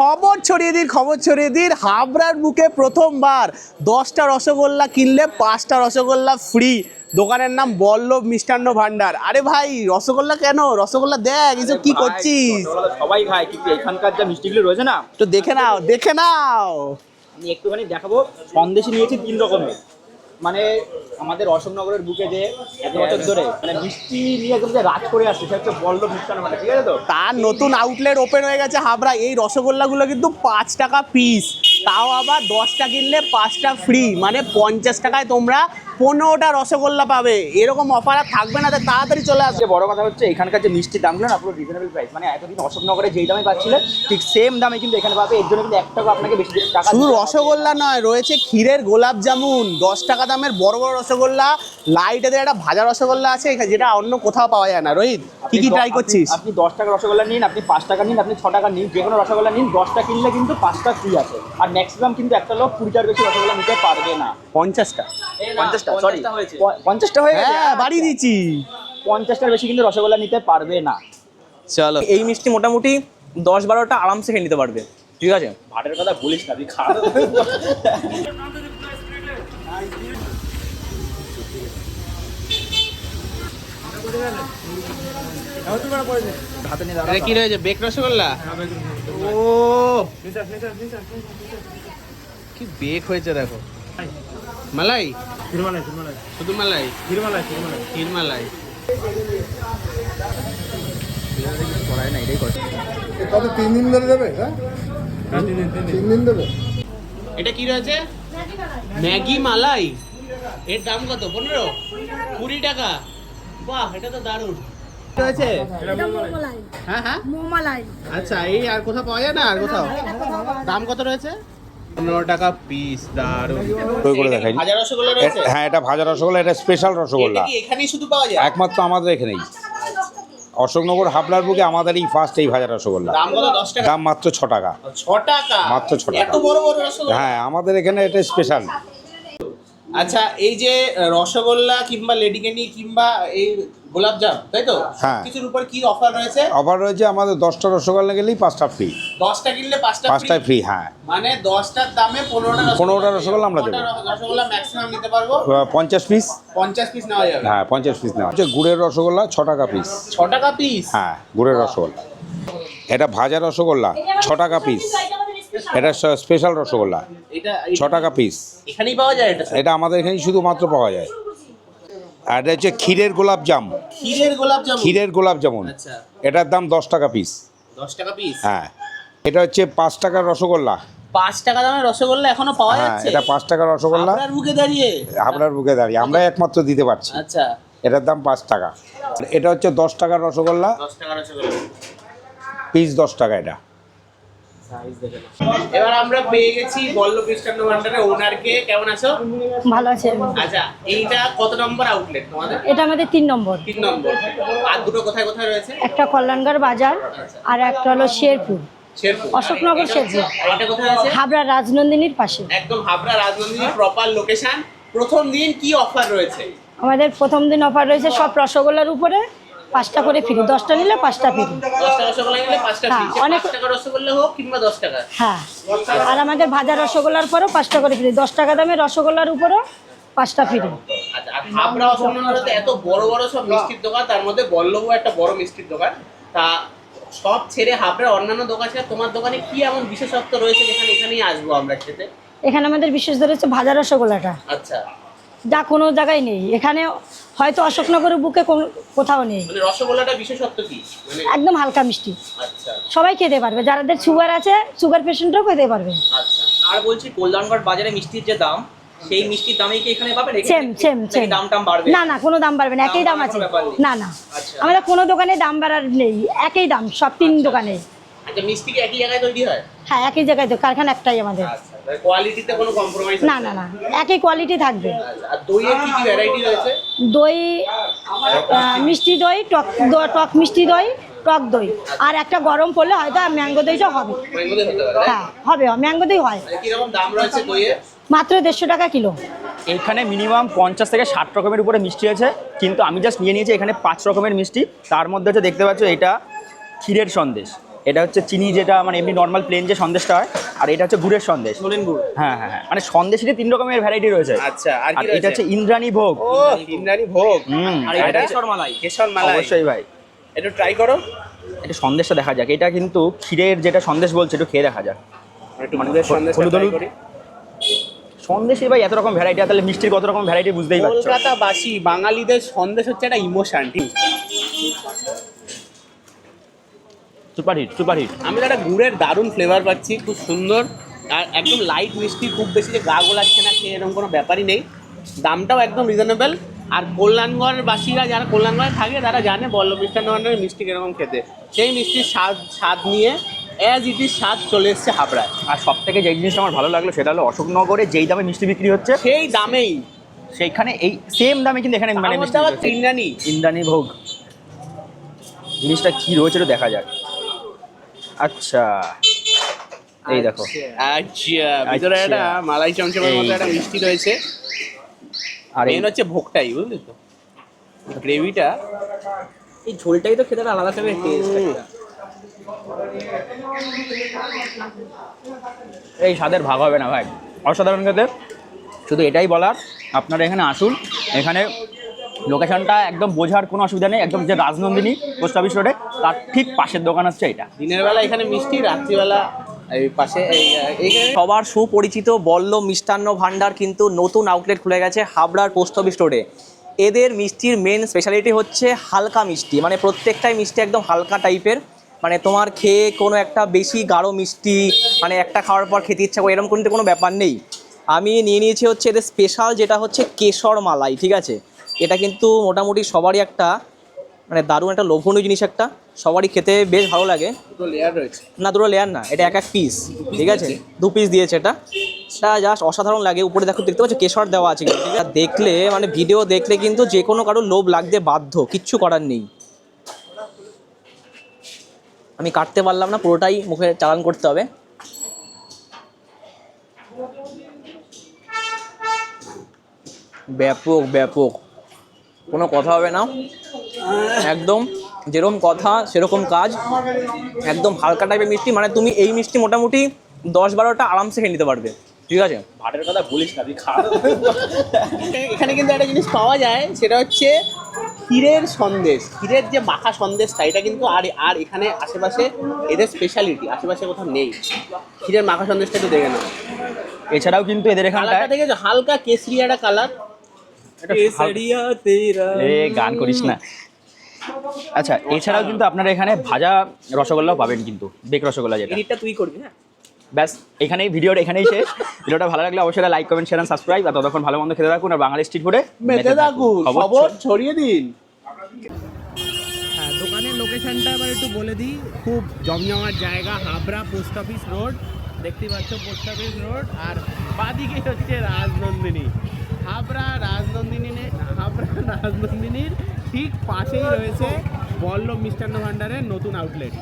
খবর ছড়িয়ে দিন খবর ছড়িয়ে দিন। হাবড়ার বুকে প্রথমবার দশটা রসগোল্লা কিনলে পাঁচটা রসগোল্লা ফ্রি দোকানের নাম বল্লভ মিষ্টান্ন ভান্ডার। আরে ভাই রসগোল্লা কেন? রসগোল্লা দেখ এসব কি করছিস? সবাই খায় কিন্তু এখানকার যা মিষ্টিগুলো রয়েছে না তো দেখে নাও দেখে নাও। আমি একটুখানি দেখাবো। সন্দেশে নিয়েছি তিন রকমের। মানে আমাদের অশোকনগরের বুকে যে এত বছর ধরে মানে বৃষ্টি নিয়ে একদম যে রাজ করে আসছে সেটা হচ্ছে বল্লভ মিষ্টান্ন মানে ঠিক আছে তো? তার নতুন আউটলেট ওপেন হয়ে গেছে হাবড়া এই রসগোল্লাগুলো কিন্তু পাঁচ টাকা পিস তাও আবার দশটা কিনলে পাঁচটা ফ্রি মানে পঞ্চাশ টাকায় তোমরা পনেরোটা রসগোল্লা পাবে। এরকম অফার আর থাকবে না তাড়াতাড়ি চলে আসবে। বড় কথা হচ্ছে এখানকার যে মিষ্টির দামগুলো না পুরো রিজনেবল প্রাইস মানে এতদিন অশোকনগরে যেই দামে পাচ্ছিলেন ঠিক সেম দামে কিন্তু এখানে পাবে এর জন্য কিন্তু এক টাকা আপনাকে বেশি টাকা শুধু। রসগোল্লা নয় রয়েছে ক্ষীরের গোলাপ জামুন দশ টাকা দামের বড় বড় রসগোল্লা লাইটে একটা ভাজা রসগোল্লা আছে যেটা অন্য কোথাও পাওয়া যায় না রোহিত। কি কি ট্রাই করছিস? আপনি দশ টাকা রসগোল্লা নিন আপনি পাঁচ টাকা নিন আপনি ছ টাকা নিন যে কোনো রসগোল্লা নিন দশটা কিনলে কিন্তু পাঁচটা ফ্রি আছে। আর ম্যাক্সিমাম কিন্তু একটা লোক কুড়িটার বেশি রসগোল্লা নিতে পারবে না। পঞ্চাশটা? পঞ্চাশটা সরি পঞ্চাশটা হয়ে গেছে? হ্যাঁ বাড়িয়ে দিচ্ছি পঞ্চাশটার বেশি কিন্তু রসগোল্লা নিতে পারবে না। চলো এই মিষ্টি মোটামুটি দশ বারোটা আরামসে খেয়ে নিতে পারবে। ঠিক আছে? ভাটের কথা বলিস না তুই খা। এটা কি রয়েছে? বেক রসগোল্লা? ও। কি বেক হয়েছে দেখো। মালাই? শুধু মালাই ক্ষীরমালাই করায় না, এটাই করে। কত। তিন দিন ধরে দেবে হ্যাঁ? তিন দিন দেবে? এটা কি রয়েছে? ম্যাগি মালাই। এর দাম কত? পনেরো? কুড়ি টাকা। বাহ এটা তো দারুণ। রয়েছে? হ্যাঁ হ্যাঁ? আচ্ছা এই আর কোথাও পাওয়া যায় না? আর কোথাও? দাম কত রয়েছে? পনেরো টাকা পিস দারুণ। ওই করে দেখাই। হাজার রসগোল্লা রয়েছে? হ্যাঁ এটা ভাজা রসগোল্লা এটা স্পেশাল রসগোল্লা। এখানেই শুধু পাওয়া যায়? একমাত্র আমাদের এখানেই। অশোকনগর হাবলার বুকে আমাদের এই ফার্স্ট এই ভাজা রসগোল্লা। দাম মাত্র ছ টাকা। ছ টাকা? মাত্র ছ টাকা। এত বড় বড় রসগোল্লা? হ্যাঁ আমাদের এখানে এটা স্পেশাল আচ্ছা এই যে রসগোল্লা কিংবা লেডিকেনি কিংবা এই গোলাপজাম তাই তো? হ্যাঁ। কিছুর উপর কি অফার রয়েছে? অফার রয়েছে আমাদের দশটা রসগোল্লা গেলেই পাঁচটা ফ্রি দশটা কিনলে পাঁচটা পাঁচটায় ফ্রি হ্যাঁ। মানে দশটার দামে পনেরোটা পনেরোটা রসগোল্লা আমরা দেবো। রসগোল্লা ম্যাক্সিমাম নিতে পারব? পঞ্চাশ পিস পঞ্চাশ পিস নেওয়া যাবে। হ্যাঁ পঞ্চাশ পিস নেওয়া। হচ্ছে গুড়ের রসগোল্লা ছ টাকা পিস ছ টাকা পিস হ্যাঁ গুড়ের রসগোল্লা। এটা ভাজা রসগোল্লা ছ টাকা পিস এটা স্পেশাল রসগোল্লা। এটা ছ টাকা পিস এখানেই পাওয়া যায় এটা এটা আমাদের এখানে শুধুমাত্র পাওয়া যায়। আর এটা হচ্ছে ক্ষীরের গোলাপ জাম। ক্ষীরের গোলাপজাম ক্ষীরের গোলাপ জামুন। আচ্ছা। এটার দাম দশ টাকা পিস দশ টাকা পিস হ্যাঁ। এটা হচ্ছে পাঁচ টাকার রসগোল্লা। পাঁচ টাকা দামের রসগোল্লা এখনও পাওয়া হ্যাঁ যাচ্ছে? এটা পাঁচ টাকার রসগোল্লা। আপনার বুকে দাঁড়িয়ে। আপনার বুকে দাঁড়িয়ে। আমরা একমাত্র দিতে পারছি। আচ্ছা। এটার দাম পাঁচ টাকা। এটা হচ্ছে দশ টাকার রসগোল্লা। দশ টাকা রসগোল্লা। পিস দশ টাকা এটা। এবার আমরা পেয়ে গেছি বল্লভ মিষ্টান্ন ভান্ডারের ওনারকে কেমন আছো? ভালো আছে আচ্ছা এইটা কত নম্বর আউটলেট তোমাদের? এটা আমাদের তিন নম্বর। তিন নম্বর। আর দুটো কোথায় কোথায় রয়েছে? একটা কল্যাণগড় বাজার আর একটা হলো শেরপুর। শেরপুর। অশোকনগর শেরপুর। হাবড়া রাজনন্দিনীর পাশে। একদম হাবড়া রাজনন্দিনী প্রপার লোকেশন প্রথম দিন কি অফার রয়েছে? আমাদের প্রথম দিন অফার রয়েছে সব রসগোল্লার উপরে। পাঁচটা করে ফ্রি দশটা নিলে পাঁচটা ফ্রি দশটা নিলে পাঁচটা হ্যাঁ, অনেক- হ্যাঁ আর আমাদের ভাজা রসগোল্লার পরেও পাঁচটা করে ফ্রি দশ টাকা দামের রসগোল্লার উপরেও পাঁচটা ফ্রি আচ্ছা আর হাবড়া এত বড় বড় সব মিষ্টির দোকান তার মধ্যে বল্লভ একটা বড় মিষ্টির দোকান। তা সব ছেড়ে হাবড়া অন্যান্য দোকান ছেড়ে তোমার দোকানে কি এমন বিশেষত্ব রয়েছে যেখানে এখানেই আসব আমরা খেতে? এখানে আমাদের বিশেষ ধরে হচ্ছে ভাজা রসগোল্লাটা। আচ্ছা। যা কোনো জায়গায় নেই। এখানে হয়তো অশোকনগরের বুকে কোনো- কোথাও নেই। মানে রসগোল্লাটা বিশেষত্ব কি? মানে একদম হালকা মিষ্টি। আচ্ছা। সবাই খেতে পারবে। যাদের সুগার আছে সুগার পেশেন্টরাও খেতে পারবে। আচ্ছা। আর বলছি কল্যাণগড় বাজারে মিষ্টির যে দাম সেই মিষ্টির দামেই কি এখানে পাবেন? সেম সেম সেম দাম টাম বাড়বে? না না কোনো দাম বাড়বে না। একই দাম দাম আছে। না না। আচ্ছা। আমাদের কোনো দোকানে দাম বাড়ার নেই। একই দাম সব তিন দোকানে। আচ্ছা মিষ্টি কি একই জায়গায় তৈরি হয়? হ্যাঁ একই জায়গায় তো কারখানা একটাই আমাদের। আচ্ছা। কোয়ালিটিতে কোনো কম্প্রোমাইজ না না না একই কোয়ালিটি থাকবে। আর দইয়ের কি কি ভ্যারাইটি রয়েছে? দই মিষ্টি দই টক দ- টক মিষ্টি দই টক দই। আর একটা গরম পড়লে হয়তো ম্যাঙ্গো দইটা হবে। ম্যাঙ্গো দই হতে পারে হ্যাঁ হবে ম্যাঙ্গো দই হয়। আর কীরকম দাম রয়েছে দইয়ের মাত্র দেড়শো টাকা কিলো। এখানে মিনিমাম পঞ্চাশ থেকে ষাট রকমের উপরে মিষ্টি আছে কিন্তু আমি জাস্ট নিয়ে নিয়েছি এখানে পাঁচ রকমের মিষ্টি। তার মধ্যে হচ্ছে দেখতে পাচ্ছ এটা ক্ষীরের সন্দেশ। এটা হচ্ছে চিনি যেটা মানে এমনি নর্মাল প্লেন যে সন্দেশটা হয় আর এটা হচ্ছে গুড়ের সন্দেশ। গুড়। হ্যাঁ হ্যাঁ হ্যাঁ। মানে সন্দেশেরই তিন রকমের ভ্যারাইটি রয়েছে। আচ্ছা আর এটা হচ্ছে ইন্দ্রাণী ভোগ। ইন্দ্রাণী ভোগ। হুম। আর এটা এটা কেশর মালাই। কেশর মালাই। অবশ্যই ভাই। একটু ট্রাই করো। এটা সন্দেশটা দেখা যাক। এটা কিন্তু ক্ষীরের যেটা সন্দেশ বলছে একটু খেয়ে দেখা যাক। একটু মানে সন্দেশ সন্দেশের ভাই এত রকম ভ্যারাইটি তাহলে মিষ্টির কত রকম ভ্যারাইটি বুঝতেই পারছ। কলকাতাবাসী বাঙালিদের সন্দেশ হচ্ছে একটা ইমোশন ঠিক? Super hit super hit. আমি একটা গুড়ের দারুণ ফ্লেভার পাচ্ছি খুব সুন্দর। আর একদম লাইট মিষ্টি খুব বেশি যে গা গোলাচ্ছে না খেয়ে এরকম কোনো ব্যাপারই নেই। দামটাও একদম রিজনেবল আর কল্যাণগড় বাসীরা যারা কল্যাণগড়ে থাকে তারা জানে বল্লভ মিষ্টান্ন মিষ্টি কীরকম খেতে। সেই মিষ্টির স্বাদ স্বাদ নিয়ে অ্যাজ ইট ইজ স্বাদ চলে এসছে হাবড়ায়। আর সব থেকে যে জিনিসটা আমার ভালো লাগল সেটা হলো অশোকনগরে যেই দামে মিষ্টি বিক্রি হচ্ছে সেই দামেই। সেইখানে এই সেম দামে কিন্তু এখানে মানে। ইন্দ্রাণী। ইন্দ্রাণী ভোগ। জিনিসটা কি রয়েছে দেখা যাক। আচ্ছা। এই দেখো। আচ্ছা ভিতরে আচ্ছা। একটা মালাই চমচমের মতো একটা মিষ্টি রয়েছে। আর এই মেন হচ্ছে ভোগটাই বুঝলি তো? গ্রেভিটা। এই ঝোলটাই তো খেতে একটা আলাদা টাইপের টেস্ট একটা। এই স্বাদের ভাগ হবে না ভাই। অসাধারণ খেতে। শুধু এটাই বলার আপনারা এখানে আসুন। এখানে লোকেশনটা একদম বোঝার কোনো অসুবিধা নেই একদম যে রাজনন্দিনী পোস্ট অফিস রোডে তার ঠিক পাশের দোকান হচ্ছে এটা। দিনের বেলা এখানে মিষ্টি রাত্রিবেলা এই পাশে সবার সুপরিচিত বল্ল মিষ্টান্ন ভাণ্ডার কিন্তু নতুন আউটলেট খুলে গেছে হাবড়ার পোস্ট অফিস রোডে এদের মিষ্টির মেন স্পেশালিটি হচ্ছে হালকা মিষ্টি মানে প্রত্যেকটাই মিষ্টি একদম হালকা টাইপের মানে তোমার খেয়ে কোনো একটা বেশি গাঢ় মিষ্টি মানে একটা খাওয়ার পর খেতে ইচ্ছা করে এরকম কিন্তু কোনো ব্যাপার নেই। আমি নিয়ে নিয়েছি হচ্ছে এদের স্পেশাল যেটা হচ্ছে কেশর মালাই ঠিক আছে? এটা কিন্তু মোটামুটি সবারই একটা মানে দারুণ একটা লোভনীয় জিনিস একটা। সবারই খেতে বেশ ভালো লাগে। দুটো লেয়ার রয়েছে। না দুটো লেয়ার না এটা এক এক পিস ঠিক আছে? দু পিস দিয়েছে এটা। এটা জাস্ট অসাধারণ লাগে উপরে দেখো দেখতে পাচ্ছ কেশর দেওয়া আছে কিন্তু, দেখলে মানে ভিডিও দেখলে কিন্তু যে কোনো কারোর লোভ লাগতে বাধ্য কিচ্ছু করার নেই। আমি কাটতে পারলাম না পুরোটাই মুখে চালান করতে হবে। ব্যাপক ব্যাপক। কোনো কথা হবে না। একদম যেরকম কথা সেরকম কাজ। একদম হালকা টাইপের মিষ্টি মানে তুমি এই মিষ্টি মোটামুটি দশ বারোটা আরামসে খেয়ে নিতে পারবে। ঠিক আছে? ভাটের কথা বলিস না তুই এখানে কিন্তু একটা জিনিস পাওয়া যায় সেটা হচ্ছে ক্ষীরের সন্দেশ। ক্ষীরের যে মাখা সন্দেশটা এটা কিন্তু আর আর এখানে আশেপাশে এদের স্পেশালিটি আশেপাশে কোথাও নেই। ক্ষীরের মাখা সন্দেশটা একটু দেখে নাও। এছাড়াও কিন্তু এদের এখানে দেখেছ? হালকা কেসরি একটা কালার এ গান করিস না। আচ্ছা এছাড়াও কিন্তু আপনারা এখানে ভাজা রসগোল্লাও পাবেন কিন্তু বেক রসগোল্লা যেটা। তুই করবি হ্যাঁ ব্যাস এখানেই ভিডিওটা এখানেই শেষ। ভিডিওটা ভালো লাগলে অবশ্যই লাইক কমেন্ট শেয়ার সাবস্ক্রাইব আর ততক্ষণ ভালো মন্দ খেতে থাকুন আর বাঙালি স্ট্রিট ফুডে মেতে থাকুন। খবর খবর ছড়িয়ে দিন। হ্যাঁ দোকানের লোকেশনটা আবার একটু বলে দিই। খুব জমজমার জায়গা হাবড়া পোস্ট অফিস রোড দেখতে পাচ্ছ পোস্ট অফিস রোড আর বাদিকে হচ্ছে রাজনন্দিনী। হাবড়া রাজনন্দিনী হাবড়া রাজনন্দিনীর ঠিক পাশেই রয়েছে বল্লভ মিষ্টান্ন ভাণ্ডারের নতুন আউটলেট